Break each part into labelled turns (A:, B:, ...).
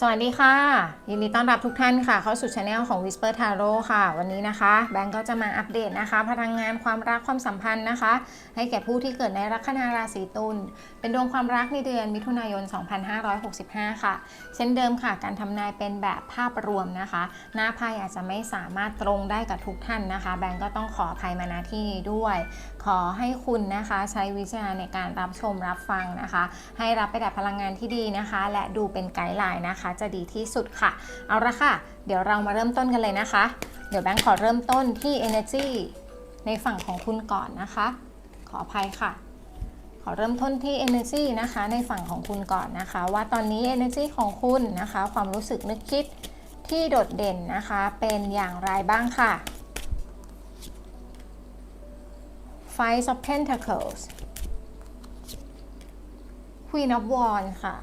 A: สวัสดีค่ะ ยินดีต้อนรับทุกท่านค่ะ เข้าสู่ช anel ของ Whisper Tarot ค่ะ วันนี้นะคะ แบงก์ก็จะมาอัปเดตนะคะ พลังงานความรักความสัมพันธ์นะคะ ให้แก่ผู้ที่เกิดในลัคนาราศีตุลเป็นดวงความรักในเดือนมิถุนายน 2565 ค่ะ เช่นเดิมค่ะ การทำนายเป็นแบบภาพรวมนะคะ หน้าไพ่อาจจะไม่สามารถตรงได้กับทุกท่านนะคะ แบงก์ก็ต้องขออภัยมาณที่นี้ด้วย ขอให้คุณนะคะใช้วิจารณญาณในการรับชมรับฟังนะคะ ให้รับไปแต่พลังงานที่ดีนะคะ และดูเป็นไกด์ไลน์นะคะ จะดีที่สุดค่ะ เอาละค่ะ เดี๋ยวเรามาเริ่มต้นกันเลยนะคะ เดี๋ยวแบงค์ขอเริ่มต้นที่ energy ในฝั่งของคุณก่อนนะคะ ขออภัยค่ะ ขอเริ่มต้นที่ energy นะคะ ในฝั่งของคุณก่อนนะคะ ว่าตอนนี้ energy ของคุณนะคะ ความรู้สึกนึกคิดที่โดดเด่นนะคะ เป็นอย่างไรบ้างค่ะ Five of Pentacles Queen of Wands ค่ะ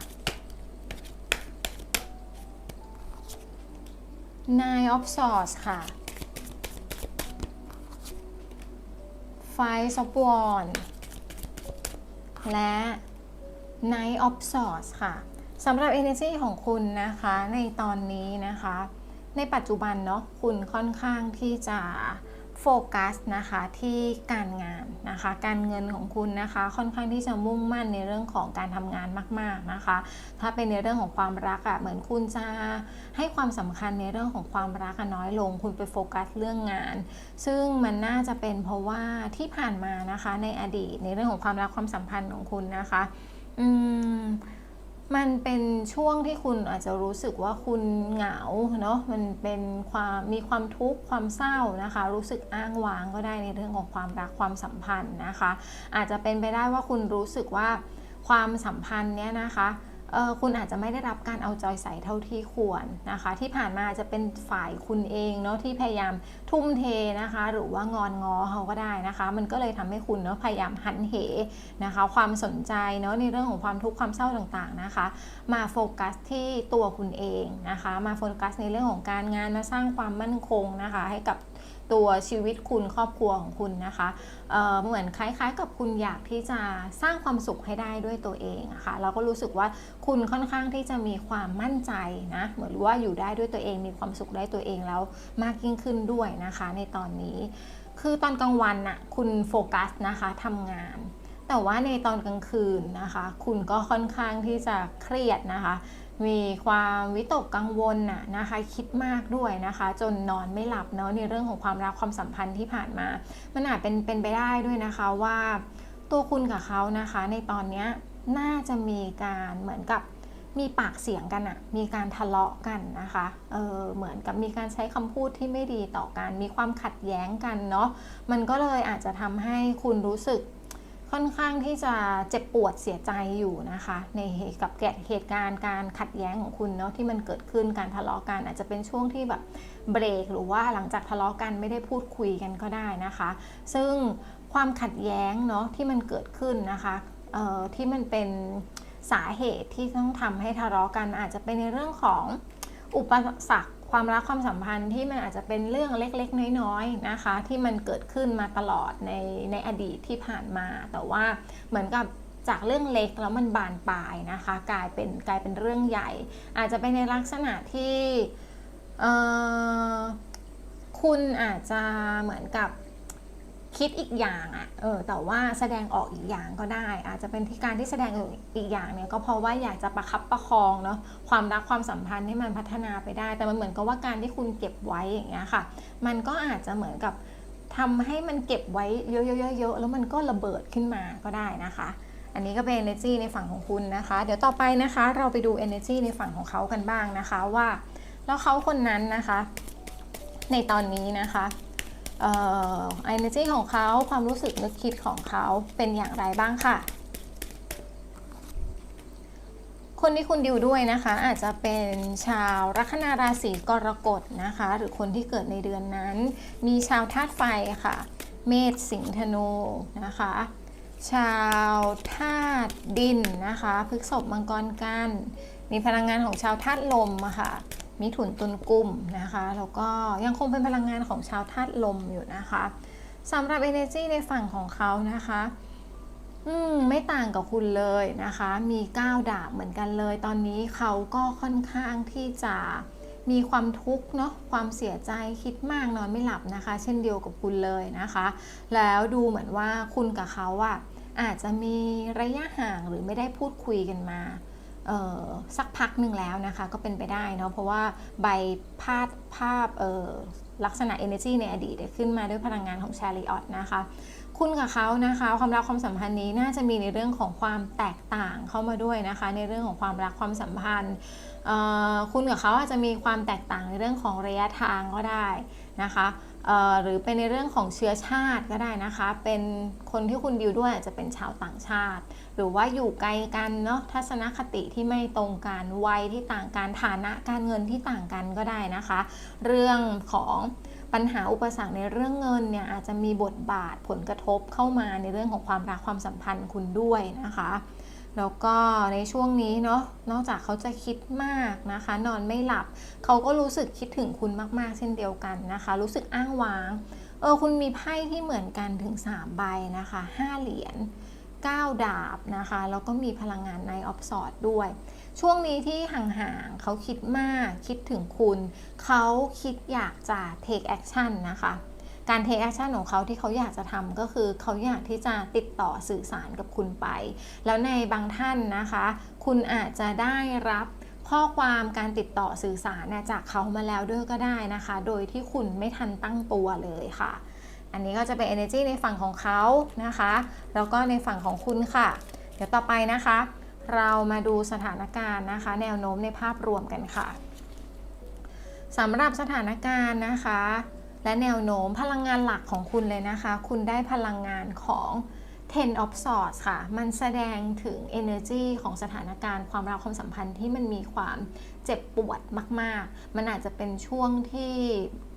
A: Nine of Swords ค่ะ Five of Wands และ Knight of Swords ค่ะสำหรับ energy ของคุณนะคะในตอนนี้นะคะ ในปัจจุบันเนาะคุณค่อนข้างที่จะ โฟกัสนะคะที่การงานนะคะ การเงินของคุณนะคะ ค่อนข้างที่จะมุ่งมั่นในเรื่องของการทำงานมาก ๆนะคะ ถ้าเป็นในเรื่องของความรักอะ่ะเหมือนคุณจะให้ความสำคัญในเรื่องของความรักน้อยลง คุณไปโฟกัสเรื่องงาน ซึ่งมันน่าจะเป็นเพราะว่าที่ผ่านมานะคะในอดีตในเรื่องของความรักความสัมพันธ์ของคุณนะคะ อืม มันเป็นช่วงที่คุณอาจจะรู้สึกว่าคุณเหงาเนาะมันเป็นความมีความทุกข์ความเศร้านะคะ รู้สึกอ้างว้างก็ได้ในเรื่องของความรักความสัมพันธ์นะคะ อาจจะเป็นไปได้ว่าคุณรู้สึกว่าความสัมพันธ์เนี้ยนะคะ คุณอาจจะไม่ได้รับการเอาใจใส่เท่าที่ควรนะคะ ที่ผ่านมาจะเป็นฝ่ายคุณเองเนาะที่พยายามทุ่มเทนะคะ หรือว่างอนงอเขาก็ได้นะคะ มันก็เลยทำให้คุณเนาะพยายามหันเหนะคะ ความสนใจเนาะในเรื่องของความทุกข์ความเศร้าต่างๆนะคะ มาโฟกัสที่ตัวคุณเองนะคะ มาโฟกัสในเรื่องของการงานมาสร้างความมั่นคงนะคะ ให้กับ ตัวชีวิตคุณครอบครัวของคุณนะคะเเหมือนคล้ายๆ กับคุณอยากที่จะสร้างความสุขให้ได้ด้วยตัวเองะคะ่ะเราก็รู้สึกว่าคุณค่อนข้างที่จะมีความมั่นใจนะเหมือนว่าอยู่ได้ด้วยตัวเองมีความสุขได้ตัวเองแล้วมากยิ่งขึ้นด้วยนะคะ ในตอนนี้ คือตอนกลางวันน่ะคุณโฟกัสนะคะทำงานแต่ว่าในตอนกลางคืนนะคะ คุณก็ค่อนข้างที่จะเครียดนะคะ มีความวิตกกังวลน่ะนะคะคิดมากด้วยนะคะ จนนอนไม่หลับเนาะในเรื่องของความรักความสัมพันธ์ที่ผ่านมา มันอาจเป็นเป็นไปได้ด้วยนะคะว่าตัวคุณกับเขานะคะ ในตอนนี้น่าจะมีการเหมือนกับมีปากเสียงกันอะมีการทะเลาะกันนะคะ เออเหมือนกับมีการใช้คำพูดที่ไม่ดีต่อกัน มีความขัดแย้งกันเนาะ มันก็เลยอาจจะทำให้คุณรู้สึก ค่อนข้างที่จะเจ็บปวดเสียใจอยู่นะคะ ในกับแกเหตุการณ์การขัดแย้งของคุณเนาะที่มันเกิดขึ้นการทะเลาะกัน อาจจะเป็นช่วงที่แบบเบรก หรือว่าหลังจากทะเลาะกันไม่ได้พูดคุยกันก็ได้นะคะ ซึ่งความขัดแย้งเนาะที่มันเกิดขึ้นนะคะเอ่อที่มันเป็นสาเหตุที่ต้องทำให้ทะเลาะกันอาจจะเป็นในเรื่องของอุปสรรค ความรักความสัมพันธ์ที่มันอาจจะเป็นเรื่องเล็กๆ น้อยๆนะคะ ที่มันเกิดขึ้นมาตลอดในในอดีตที่ผ่านมา แต่ว่าเหมือนกับจากเรื่องเล็กแล้วมันบานปลายนะคะ กลายเป็นกลายเป็นเรื่องใหญ่ อาจจะเป็นในลักษณะที่คุณอาจจะเหมือนกับ คิดอีกอย่างอะ่ะเออแต่ว่าแสดงออกอีกอย่างก็ได้ อาจจะเป็นที่การที่แสดงออกอีกอย่างเนี่ยก็เพราะว่าอยากจะประคับประคองเนาะความรักความสัมพันธ์ให้มันพัฒนาไปได้ แต่มันเหมือนกับว่าการที่คุณเก็บไว้อย่างเงี้ยค่ะ มันก็อาจจะเหมือนกับทำให้มันเก็บไว้เยอะๆๆแล้วมันก็ระเบิดขึ้นมาก็ได้นะคะ อันนี้ก็เป็น energy ในฝั่งของคุณนะคะ เดี๋ยวต่อไปนะคะ เราไปดู energy ในฝั่งของเขากันบ้างนะคะว่า แล้วเขาคนนั้นนะคะ ในตอนนี้นะคะ เอ่อ energy ของเขาความรู้สึกนึกคิดของเขาเป็นอย่างไรบ้างค่ะ คนที่คุณดิวด้วยนะคะ อาจจะเป็นชาวลัคนาราศีกรกฎนะคะ หรือคนที่เกิดในเดือนนั้น มีชาวธาตุไฟค่ะ เมษสิงห์ธนูนะคะ ชาวธาตุดินนะคะพฤกษบมังกรกันมีพลังงานของชาวธาตุลมอะค่ะ มิถุนตุลกุมนะคะแล้วก็ยังคงเป็นพลังงานของชาวธาตุลมอยู่นะคะสำหรับ energy ในฝั่งของเขานะคะอืมไม่ต่างกับคุณเลยนะคะ มีก้าวดาบเหมือนกันเลย ตอนนี้เขาก็ค่อนข้างที่จะมีความทุกข์เนาะความเสียใจคิดมากนอนไม่หลับนะคะ เช่นเดียวกับคุณเลยนะคะ แล้วดูเหมือนว่าคุณกับเขาอะอาจจะมีระยะห่างหรือไม่ได้พูดคุยกันมา สักพักหนึ่งแล้วนะคะ ก็เป็นไปได้เนาะเพราะว่าใบพาดภาพลักษณะ energy ในอดีตขึ้นมาด้วยพลังงานของชาริออตนะคะ คุณกับเขานะคะความรักความสัมพันธ์นี้น่าจะมีในเรื่องของความแตกต่างเข้ามาด้วยนะคะ ในเรื่องของความรักความสัมพันธ์คุณกับเขาอาจจะมีความแตกต่างในเรื่องของระยะทางก็ได้นะคะหรือเป็นในเรื่องของเชื้อชาติก็ได้นะคะ เป็นคนที่คุณดิวด้วยอาจจะเป็นชาวต่างชาติ หรือว่าอยู่ไกลกันเนาะทัศนคติที่ไม่ตรงกันวัยที่ต่างกันฐานะการเงินที่ต่างกันก็ได้นะคะ เรื่องของปัญหาอุปสรรคในเรื่องเงินเนี่ยอาจจะมีบทบาทผลกระทบเข้ามาในเรื่องของความรักความสัมพันธ์คุณด้วยนะคะแล้วก็ในช่วงนี้เนาะนอกจากเขาจะคิดมากนะคะ นอนไม่หลับ เขาก็รู้สึกคิดถึงคุณมากๆ เช่นเดียวกันนะคะ รู้สึกอ้างว้างเออคุณมีไพ่ที่เหมือนกันถึง 3 ใบนะคะ 5 เหรียญ 9 ดาบนะคะ แล้วก็มีพลังงานในออฟสอดด้วย ช่วงนี้ที่ห่างๆเขาคิดมาก คิดถึงคุณ เขาคิดอยากจะ take action นะคะ การ take action ของเขาที่เขาอยากจะทำก็คือเขาอยากที่จะติดต่อสื่อสารกับคุณไป แล้วในบางท่านนะคะ คุณอาจจะได้รับข้อความการติดต่อสื่อสารจากเขามาแล้วด้วยก็ได้นะคะ โดยที่คุณไม่ทันตั้งตัวเลยค่ะ อันนี้ก็จะเป็น energy ในฝั่งของเขานะคะ แล้วก็ในฝั่งของคุณค่ะ เดี๋ยวต่อไปนะคะ เรามาดูสถานการณ์นะคะ แนวโน้มในภาพรวมกันค่ะสำหรับสถานการณ์นะคะ และแนวโน้มพลังงานหลักของคุณเลยนะคะ คุณได้พลังงานของ Ten of Swords ค่ะ มันแสดงถึง energy ของสถานการณ์ความรักความสัมพันธ์ที่มันมีความเจ็บปวดมาก ๆ มันอาจจะเป็นช่วงที่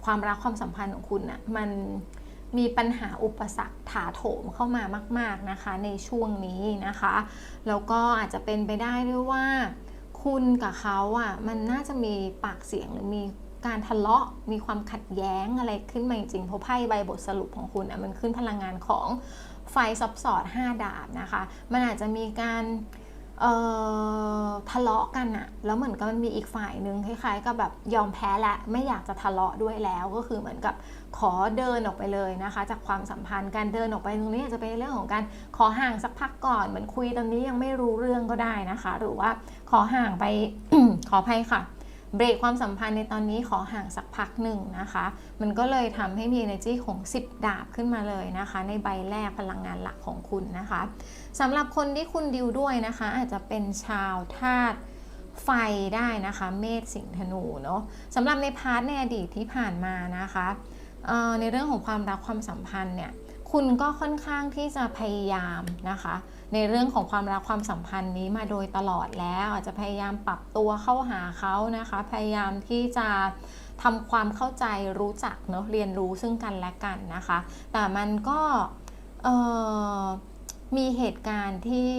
A: ความรักความสัมพันธ์ของคุณน่ะมัน มีปัญหาอุปสรรคถาโถมเข้ามามาก ๆนะคะในช่วงนี้นะคะ แล้วก็อาจจะเป็นไปได้ด้วยว่า คุณกับเขาอะมันน่าจะมีปากเสียงหรือมีการทะเลาะมีความขัดแย้งอะไรขึ้นมาจริงเพราะไพ่ใบบทสรุปของคุณอะมันขึ้นพลังงานของไฟซับสอด5ดาบนะคะ มันอาจจะมีการทะเลาะกันอะแล้วเหมือนกับมันมีอีกฝ่ายหนึ่งคล้ายๆกับแบบยอมแพ้และไม่อยากจะทะเลาะด้วยแล้วก็คือเหมือนกับ ขอเดินออกไปเลยนะคะ จากความสัมพันธ์การเดินออกไปตรงนี้อาจจะเป็นเรื่องของการขอห่างสักพักก่อนเหมือนคุยตอนนี้ยังไม่รู้เรื่องก็ได้นะคะ หรือว่าขอห่างไปขออภัยค่ะเบรกความสัมพันธ์ในตอนนี้ขอห่างสักพักหนึ่งนะคะ มันก็เลยทำให้มี energy ของ 10 ดาบขึ้นมาเลยนะคะ ในใบแรกพลังงานหลักของคุณนะคะสำหรับคนที่คุณดิวด้วยนะคะ อาจจะเป็นชาวธาตุไฟได้นะคะ เมษสิงห์ธนูเนาะสำหรับในพาร์ทในอดีตที่ผ่านมานะคะ ในเรื่องของความรักความสัมพันธ์เนี่ยคุณก็ค่อนข้างที่จะพยายามนะคะ ในเรื่องของความรักความสัมพันธ์นี้มาโดยตลอดแล้วอาจจะพยายามปรับตัวเข้าหาเขานะคะ พยายามที่จะทำความเข้าใจรู้จักเนาะเรียนรู้ซึ่งกันและกันนะคะ แต่มันก็มีเหตุการณ์ที่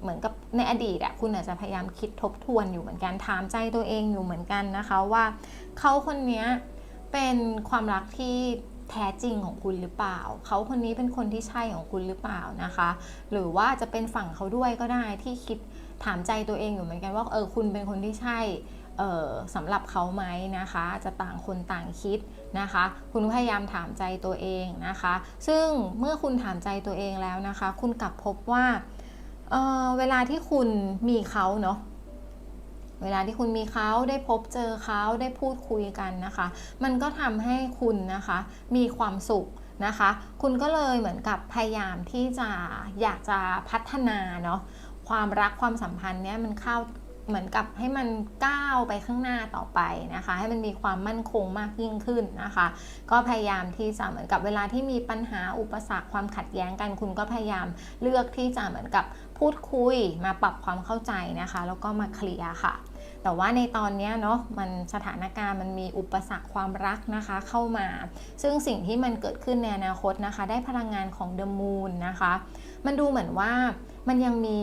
A: เหมือนกับในอดีตอะคุณอาจจะพยายามคิดทบทวนอยู่เหมือนกันถามใจตัวเองอยู่เหมือนกันนะคะว่าเขาคนนี้ เป็นความรักที่แท้จริงของคุณหรือเปล่า เขาคนนี้เป็นคนที่ใช่ของคุณหรือเปล่านะคะ หรือว่าจะเป็นฝั่งเขาด้วยก็ได้ที่คิดถามใจตัวเองอยู่เหมือนกันว่าเออคุณเป็นคนที่ใช่เออสำหรับเขาไหมนะคะ จะต่างคนต่างคิดนะคะ คุณพยายามถามใจตัวเองนะคะ ซึ่งเมื่อคุณถามใจตัวเองแล้วนะคะ คุณกลับพบว่าเออเวลาที่คุณมีเขาเนาะ เวลาที่คุณมีเขาได้พบเจอเขาได้พูดคุยกันนะคะ มันก็ทำให้คุณนะคะมีความสุขนะคะ คุณก็เลยเหมือนกับพยายามที่จะอยากจะพัฒนาเนาะความรักความสัมพันธ์เนี้ยมันเข้าเหมือนกับให้มันก้าวไปข้างหน้าต่อไปนะคะ ให้มันมีความมั่นคงมากยิ่งขึ้นนะคะ ก็พยายามที่จะเหมือนกับเวลาที่มีปัญหาอุปสรรคความขัดแย้งกัน คุณก็พยายามเลือกที่จะเหมือนกับพูดคุยมาปรับความเข้าใจนะคะ แล้วก็มาเคลียร์ค่ะ แต่ว่าในตอนนี้เนาะมันสถานการณ์มันมีอุปสรรคความรักนะคะเข้ามา ซึ่งสิ่งที่มันเกิดขึ้นในอนาคตนะคะ ได้พลังงานของ The Moon นะคะ มันดูเหมือนว่ามันยังมี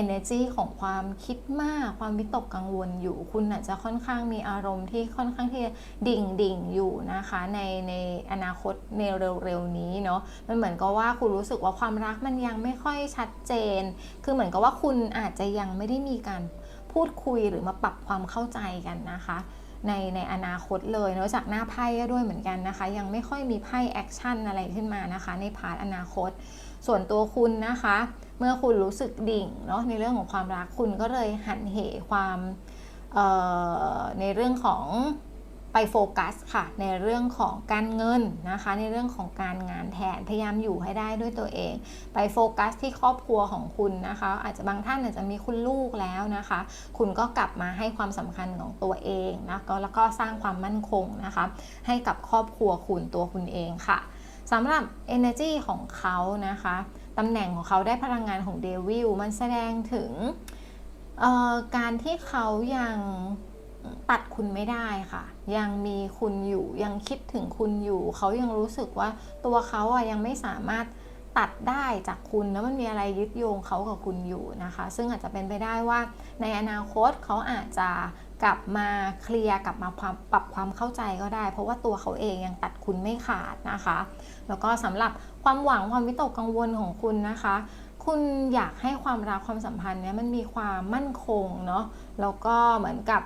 A: energy ของความคิดมาก ความวิตกกังวลอยู่ คุณอาจจะค่อนข้างมีอารมณ์ที่ค่อนข้างที่จะดิ่งดิ่งอยู่นะคะ ในในอนาคตในเร็วๆนี้เนาะ มันเหมือนกับว่าคุณรู้สึกว่าความรักมันยังไม่ค่อยชัดเจน คือเหมือนกับว่าคุณอาจจะยังไม่ได้มีการ พูดคุยหรือมาปรับความเข้าใจกันนะคะ ในในอนาคตเลยเนอกจากหน้าไพ่ก็ด้วยเหมือนกันนะคะ ยังไม่ค่อยมีไพ่แอคชั่นอะไรขึ้นมานะคะ ในพาร์ทอนาคต ส่วนตัวคุณนะคะ เมื่อคุณรู้สึกดิ่งเนาะในเรื่องของความรักคุณก็เลยหันเหความเอ่อในเรื่องของ ไปโฟกัสค่ะในเรื่องของการเงินนะคะ ในเรื่องของการงานแทนพยายามอยู่ให้ได้ด้วยตัวเอง ไปโฟกัสที่ครอบครัวของคุณนะคะ อาจจะบางท่านอาจจะมีคุณลูกแล้วนะคะ คุณก็กลับมาให้ความสำคัญของตัวเองนะก็แล้วก็สร้างความมั่นคงนะคะ ให้กับครอบครัวคุณตัวคุณเองค่ะสำหรับ energy ของเขานะคะตำแหน่งของเขาได้พลังงานของเดวิลมันแสดงถึงเอ่อการที่เขายัง ตัดคุณไม่ได้ค่ะ ยังมีคุณอยู่ยังคิดถึงคุณอยู่ เขายังรู้สึกว่าตัวเขาอะยังไม่สามารถตัดได้จากคุณแล้วมันมีอะไรยึดโยงเขากับคุณอยู่นะคะ ซึ่งอาจจะเป็นไปได้ว่าในอนาคตเขาอาจจะกลับมาเคลียร์กลับมาความปรับความเข้าใจก็ได้ เพราะว่าตัวเขาเองยังตัดคุณไม่ขาดนะคะ แล้วก็สำหรับความหวังความวิตกกังวลของคุณนะคะ คุณอยากให้ความรักความสัมพันธ์เนี้ยมันมีความมั่นคงเนาะแล้วก็เหมือนกับ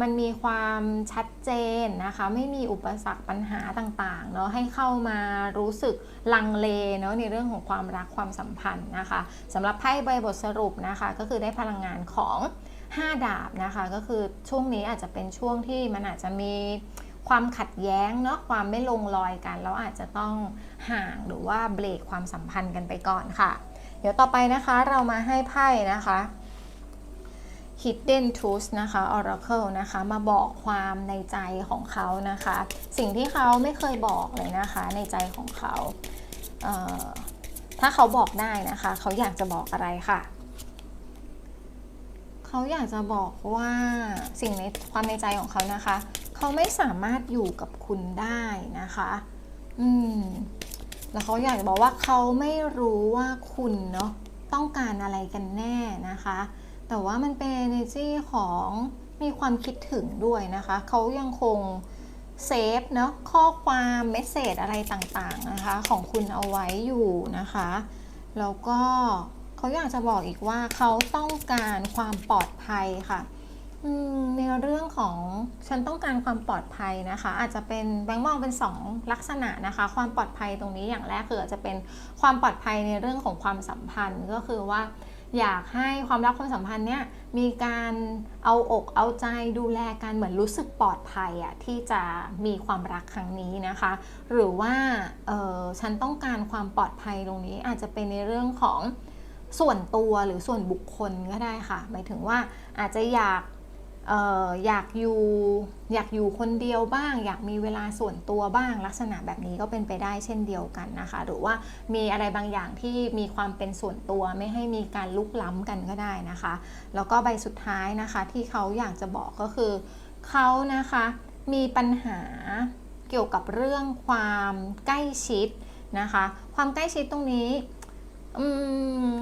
A: มันมีความชัดเจนนะคะ ไม่มีอุปสรรคปัญหาต่างๆเนาะให้เข้ามารู้สึกลังเลเนาะในเรื่องของความรักความสัมพันธ์นะคะสำหรับไพ่ใบบทสรุปนะคะ ก็คือได้พลังงานของ 5 ดาบนะคะ ก็คือช่วงนี้อาจจะเป็นช่วงที่มันอาจจะมีความขัดแย้งเนาะความไม่ลงรอยกันแล้วอาจจะต้องห่างหรือว่าเบรกความสัมพันธ์กันไปก่อนค่ะ เดี๋ยวต่อไปนะคะเรามาให้ไพ่นะคะ Hidden Truth นะคะ Oracle นะคะ มาบอกความในใจของเขานะคะ สิ่งที่เขาไม่เคยบอกเลยนะคะในใจของเขาเถ้าเขาบอกได้นะคะ เขาอยากจะบอกอะไรค่ะ เขาอยากจะบอกว่าสิ่งในความในใจของเขานะคะ เขาไม่สามารถอยู่กับคุณได้นะคะ อืม แล้วเขาอยากจะบอกว่าเขาไม่รู้ว่าคุณเนาะต้องการอะไรกันแน่นะคะ แต่ว่ามันเป็น energy ของมีความคิดถึงด้วยนะคะ เขายังคงเซฟเนาะข้อความเมสเซจอะไรต่างๆนะคะ ของคุณเอาไว้อยู่นะคะ แล้วก็เขาอยากจะบอกอีกว่าเขาต้องการความปลอดภัยค่ะในเรื่องของฉันต้องการความปลอดภัยนะคะ อาจจะเป็นแบงค์มองเป็น 2 ลักษณะนะคะ ความปลอดภัยตรงนี้อย่างแรกคืออาจจะเป็นความปลอดภัยในเรื่องของความสัมพันธ์ก็คือว่า อยากให้ความรักความสัมพันธ์เนี่ยมีการเอาอกเอาใจดูแลกันเหมือนรู้สึกปลอดภัยอะที่จะมีความรักครั้งนี้นะคะ หรือว่าเออฉันต้องการความปลอดภัยตรงนี้อาจจะเป็นในเรื่องของส่วนตัวหรือส่วนบุคคลก็ได้ค่ะ หมายถึงว่าอาจจะอยาก อออยากอยู่อยากอยู่คนเดียวบ้าง อยากมีเวลาส่วนตัวบ้างลักษณะแบบนี้ก็เป็นไปได้เช่นเดียวกันนะคะ หรือว่ามีอะไรบางอย่างที่มีความเป็นส่วนตัวไม่ให้มีการลุกล้ำกันก็ได้นะคะ แล้วก็ใบสุดท้ายนะคะที่เขาอยากจะบอกก็คือเขานะคะมีปัญหาเกี่ยวกับเรื่องความใกล้ชิดนะคะ ความใกล้ชิดตรงนี้อืม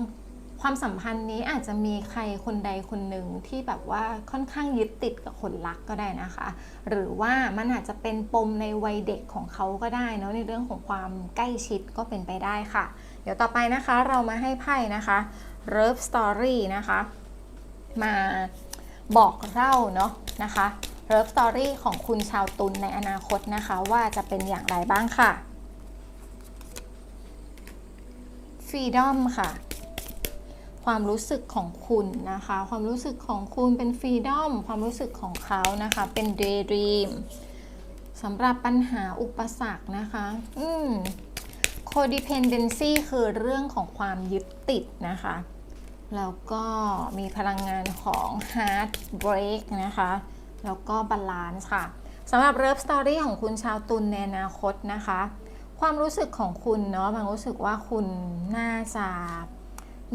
A: ความสัมพันธ์นี้อาจจะมีใครคนใดคนหนึ่งที่แบบว่าค่อนข้างยึดติดกับคนรักก็ได้นะคะ หรือว่ามันอาจจะเป็นปมในวัยเด็กของเขาก็ได้เนาะในเรื่องของความใกล้ชิดก็เป็นไปได้ค่ะ เดี๋ยวต่อไปนะคะเรามาให้ไพ่นะคะ Love Story นะคะ มาบอกเล่าเนาะนะคะ Love Story ของคุณชาวตุลในอนาคตนะคะ ว่าจะเป็นอย่างไรบ้างค่ะ Freedom ค่ะ ความรู้สึกของคุณนะคะ ความรู้สึกของคุณเป็น Freedom ความรู้สึกของเขานะคะ เป็น Daydream สำหรับปัญหาอุปสรรคนะคะ อืม codependency คือเรื่องของความยึดติดนะคะ แล้วก็มีพลังงานของ heart break นะคะ แล้วก็ balance ค่ะสำหรับ love story ของคุณชาวตุลในอนาคตนะคะ ความรู้สึกของคุณเนาะบางรู้สึกว่าคุณน่าจะ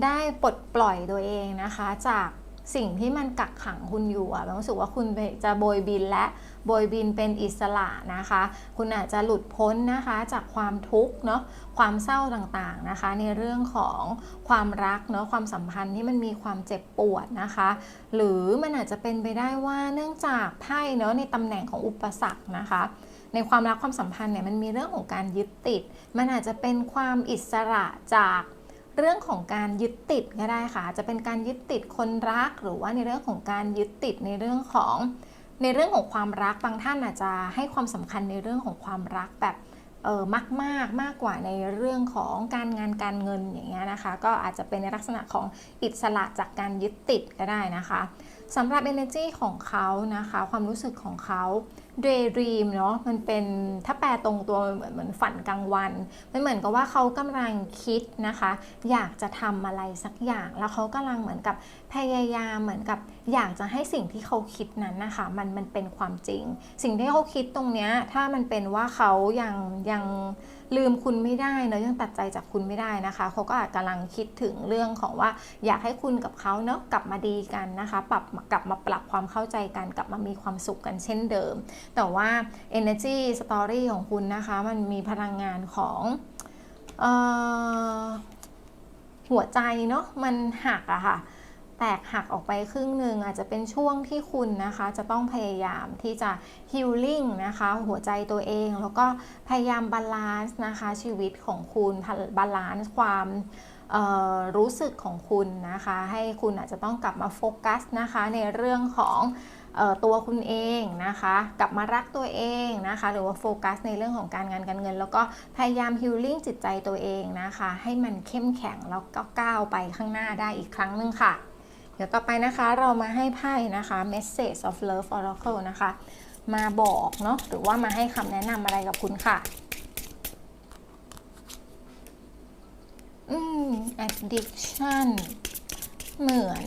A: ได้ปลดปล่อยตัวเองนะคะ จากสิ่งที่มันกักขังคุณอยู่อะรู้สึกว่าคุณจะโบยบินและโบยบินเป็นอิสระนะคะ คุณอาจจะหลุดพ้นนะคะจากความทุกข์เนาะความเศร้าต่างๆนะคะ ในเรื่องของความรักเนาะความสัมพันธ์ที่มันมีความเจ็บปวดนะคะ หรือมันอาจจะเป็นไปได้ว่าเนื่องจากไพ่เนาะในตำแหน่งของอุปสรรคนะคะในความรักความสัมพันธ์เนี่ยมันมีเรื่องของการยึดติด มันอาจจะเป็นความอิสระจาก เรื่องของการยึดติดก็ได้ค่ะ จะเป็นการยึดติดคนรัก หรือว่าในเรื่องของการยึดติดในเรื่องของ ในเรื่องของความรักบางท่านอาจจะให้ความสำคัญในเรื่องของความรักแบบเออมากมากมากกว่าในเรื่องของการงานการเงินอย่างเงี้ยนะคะ ก็อาจจะเป็นในลักษณะของอิสระจากการยึดติดก็ได้นะคะสำหรับ energy ของเขานะคะ ความรู้สึกของเขา daydream เนาะมันเป็นถ้าแปลตรงตัวเหมือนเหมือนฝันกลางวันมันเหมือนกับว่าเขากำลังคิดนะคะ อยากจะทำอะไรสักอย่าง แล้วเขากำลังเหมือนกับพยายามเหมือนกับอยากจะให้สิ่งที่เขาคิดนั้นนะคะมันมันเป็นความจริง สิ่งที่เขาคิดตรงเนี้ยถ้ามันเป็นว่าเขายังยัง ลืมคุณไม่ได้เนอะยังตัดใจจากคุณไม่ได้นะคะเขาก็อาจกำลังคิดถึงเรื่องของว่า อยากให้คุณกับเขาเนอะกลับมาดีกันนะคะ ปรับกลับมาปรับความเข้าใจกันกลับมามีความสุขกันเช่นเดิม แต่ว่า energy story ของคุณนะคะ มันมีพลังงานของหัวใจเนาะมันหักอะค่ะ แตกหักออกไปครึ่งหนึ่งอาจจะเป็นช่วงที่คุณนะคะ จะต้องพยายามที่จะ healing นะคะ หัวใจตัวเอง แล้วก็พยายามบาลานซ์นะคะชีวิตของคุณบาลานซ์ความรู้สึกของคุณนะคะ ให้คุณอาจจะต้องกลับมาโฟกัสนะคะในเรื่องของตัวคุณเองนะคะ กลับมารักตัวเองนะคะ หรือว่าโฟกัสในเรื่องของการงานการเงิน แล้วก็พยายามฮิลลิ่งจิตใจตัวเองนะคะ ให้มันเข้มแข็งแล้วก็ก้าวไปข้างหน้าได้อีกครั้งหนึ่งค่ะ ดี๋ยวต่อไปนะคะเรามาให้ไพ่นะคะ Message of Love Oracle นะคะ มาบอกเนาะหรือว่ามาให้คำแนะนำอะไรกับคุณค่ะ อืม addiction เหมือน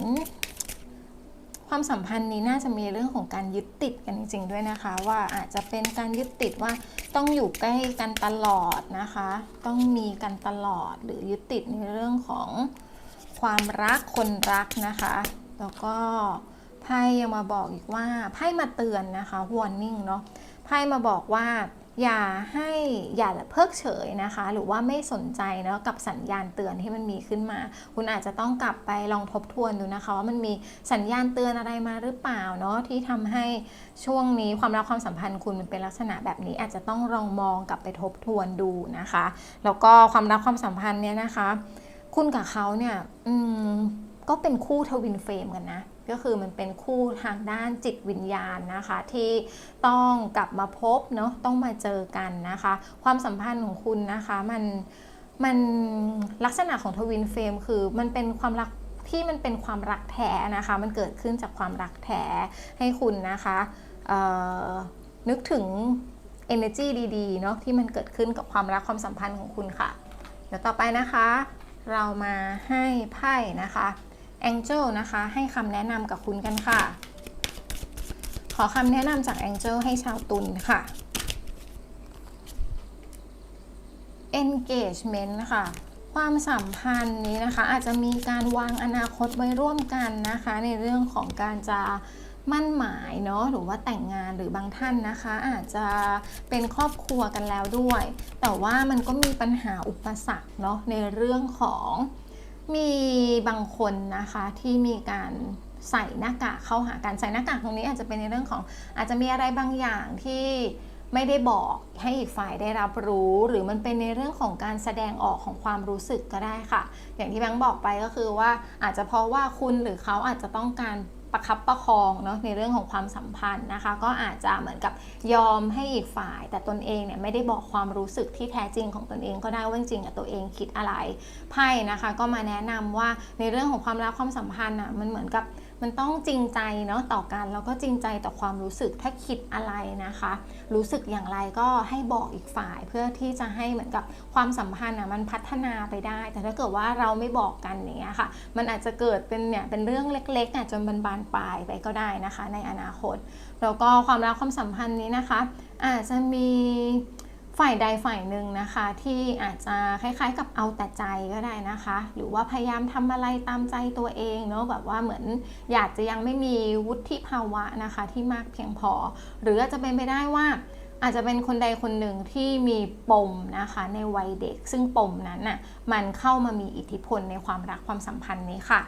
A: ความสัมพันธ์นี้น่าจะมีเรื่องของการยึดติดกันจริง ๆ ด้วยนะคะ ว่าอาจจะเป็นการยึดติดว่าต้องอยู่ใกล้กันตลอดนะคะ ต้องมีกันตลอดหรือยึดติดในเรื่องของ ความรักคนรักนะคะ แล้วก็ไพ่ยังมาบอกอีกว่าไพ่มาเตือนนะคะ warning เนาะไพ่มาบอกว่าอย่าให้อย่าเพิกเฉยนะคะ หรือว่าไม่สนใจเนาะกับสัญญาณเตือนที่มันมีขึ้นมา คุณอาจจะต้องกลับไปลองทบทวนดูนะคะ ว่ามันมีสัญญาณเตือนอะไรมาหรือเปล่าเนาะที่ทำให้ช่วงนี้ความรักความสัมพันธ์คุณมันเป็นลักษณะแบบนี้ อาจจะต้องลองมองกลับไปทบทวนดูนะคะ แล้วก็ความรักความสัมพันธ์เนี่ยนะคะ คุณกับเขาเนี่ยอืมก็เป็นคู่ทวินเฟรมกันนะ ก็คือมันเป็นคู่ทางด้านจิตวิญญาณนะคะ ที่ต้องกลับมาพบเนาะต้องมาเจอกันนะคะ ความสัมพันธ์ของคุณนะคะมันมันลักษณะของทวินเฟรมคือมันเป็นความรักที่มันเป็นความรักแท้นะคะ มันเกิดขึ้นจากความรักแท้ให้คุณนะคะนึกถึง energy ดีๆเนาะที่มันเกิดขึ้นกับความรักความสัมพันธ์ของคุณค่ะ เดี๋ยวต่อไปนะคะ เรามาให้ไพ่นะคะ Angel นะคะ ให้คำแนะนำกับคุณกันค่ะ ขอคำแนะนำจาก Angel ให้ชาวตุลค่ะ Engagement ค่ะความสัมพันธ์นี้นะคะอาจจะมีการวางอนาคตไว้ร่วมกันนะคะ ในเรื่องของการจะ มั่นหมายเนาะหรือว่าแต่งงานหรือบางท่านนะคะ อาจจะเป็นครอบครัวกันแล้วด้วย แต่ว่ามันก็มีปัญหาอุปสรรคเนาะในเรื่องของมีบางคนนะคะที่มีการใส่หน้ากากเข้าหากันใส่หน้ากากตรงนี้อาจจะเป็นในเรื่องของอาจจะมีอะไรบางอย่างที่ไม่ได้บอกให้อีกฝ่ายได้รับรู้ หรือมันเป็นในเรื่องของการแสดงออกของความรู้สึกก็ได้ค่ะ อย่างที่แบงค์บอกไปก็คือว่าอาจจะเพราะว่าคุณหรือเขาอาจจะต้องการ ประคับประคองเนาะในเรื่องของความสัมพันธ์นะคะ ก็อาจจะเหมือนกับยอมให้อีกฝ่าย แต่ตนเองเนี่ยไม่ได้บอกความรู้สึกที่แท้จริงของตนเองก็ได้ว่าจริงๆตัวเองคิดอะไรไพ่นะคะ ก็มาแนะนำว่าในเรื่องของความรักความสัมพันธ์อะมันเหมือนกับ มันต้องจริงใจเนาะต่อกันแล้วก็จริงใจต่อความรู้สึกถ้าคิดอะไรนะคะ รู้สึกอย่างไรก็ให้บอกอีกฝ่ายเพื่อที่จะให้เหมือนกับความสัมพันธ์อะมันพัฒนาไปได้ แต่ถ้าเกิดว่าเราไม่บอกกันอย่างเงี้ยค่ะ มันอาจจะเกิดเป็นเนี่ยเป็นเรื่องเล็กๆอะจนบานปลายไปก็ได้นะคะ ในอนาคตแล้วก็ความรักความสัมพันธ์นี้นะคะ อาจจะมี ฝ่ายใดฝ่ายหนึ่งนะคะที่อาจจะคล้ายๆกับเอาแต่ใจก็ได้นะคะ หรือว่าพยายามทำอะไรตามใจตัวเองเนาะแบบว่าเหมือนอยากจะยังไม่มีวุฒิภาวะนะคะที่มากเพียงพอ หรืออาจจะเป็นไปได้ว่าอาจจะเป็นคนใดคนหนึ่งที่มีปมนะคะในวัยเด็ก ซึ่งปมนั้นน่ะมันเข้ามามีอิทธิพลในความรักความสัมพันธ์นี้ค่ะ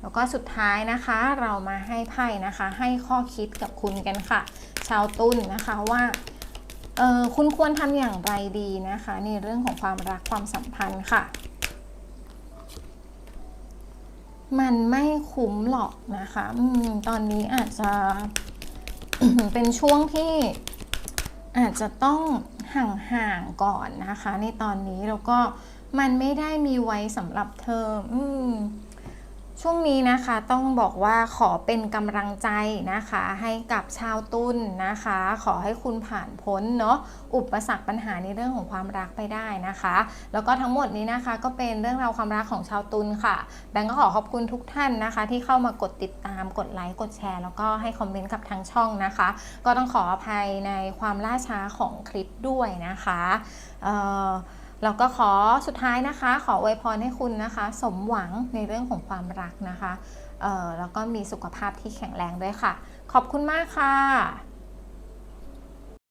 A: แล้วก็สุดท้ายนะคะเรามาให้ไพ่นะคะ ให้ข้อคิดกับคุณกันค่ะ ชาวตุลนนะคะว่า คุณควรทำอย่างไรดีนะคะ ในเรื่องของความรักความสัมพันธ์ค่ะ มันไม่คุ้มหรอกนะคะอตอนนี้อาจจะเป็นช่วงที่อาจจะต้องห่างๆก่อนนะคะ ในตอนนี้แล้วก็มันไม่ได้มีไว้สำหรับเธอ อืม ช่วงนี้นะคะต้องบอกว่าขอเป็นกำลังใจนะคะ ให้กับชาวตุลนนะคะ ขอให้คุณผ่านพ้นเนาะอุปสรรคปัญหาในเรื่องของความรักไปได้นะคะ แล้วก็ทั้งหมดนี้นะคะก็เป็นเรื่องราวความรักของชาวตุลค่ะ แบงก์ก็ขอขอบคุณทุกท่านนะคะ ที่เข้ามากดติดตามกดไลค์กดแชร์ แล้วก็ให้คอมเมนต์กับทางช่องนะคะ ก็ต้องขออภัยในความล่าช้าของคลิปด้วยนะคะเอ่อ แล้วก็ขอสุดท้ายนะคะ ขออวยพรให้คุณนะคะ สมหวังในเรื่องของความรักนะคะ เออแล้วก็มีสุขภาพที่แข็งแรงด้วยค่ะ ขอบคุณมากค่ะ